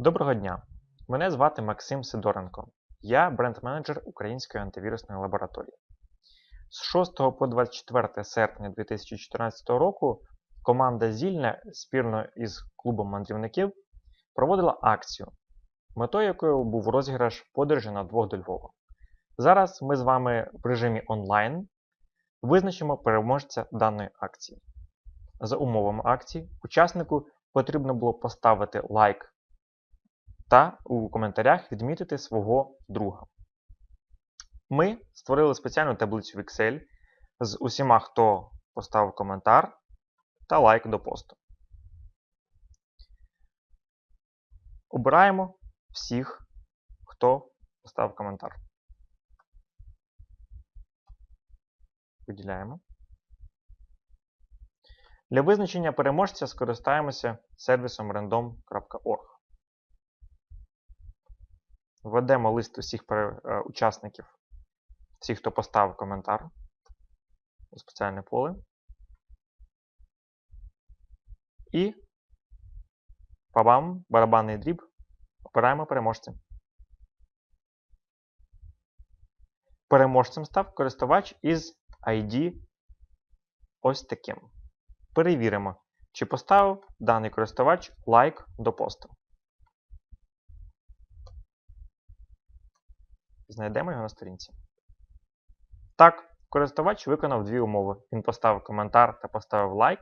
Доброго дня! Мене звати Максим Сидоренко. Я бренд-менеджер Української антивірусної лабораторії. З 6 по 24 серпня 2014 року команда Зільне спільно із клубом мандрівників проводила акцію, метою якої був розіграш подорожі на двох до Львова. Зараз ми з вами в режимі онлайн визначимо переможця даної акції. За умовами акції, учаснику потрібно було поставити лайк та у коментарях відмітити свого друга. Ми створили спеціальну таблицю в Excel з усіма, хто поставив коментар та лайк до посту. Обираємо всіх, хто поставив коментар. Виділяємо. Для визначення переможця скористаємося сервісом random.org. Введемо лист усіх е, учасників, всіх, хто поставив коментар у спеціальне поле. І пабам, барабанний дріб, обираємо переможця. Переможцем став користувач із ID ось таким. Перевіримо, чи поставив даний користувач лайк до посту. Знайдемо його на сторінці. Так, користувач виконав дві умови. Він поставив коментар та поставив лайк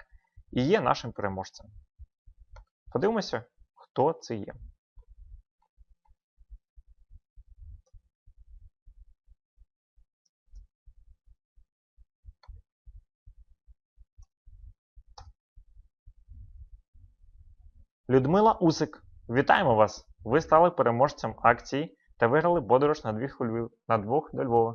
і є нашим переможцем. Подивимося, хто це є. Людмила Усик. Вітаємо вас! Ви стали переможцем акції та виграли подорож на двох, до Львова.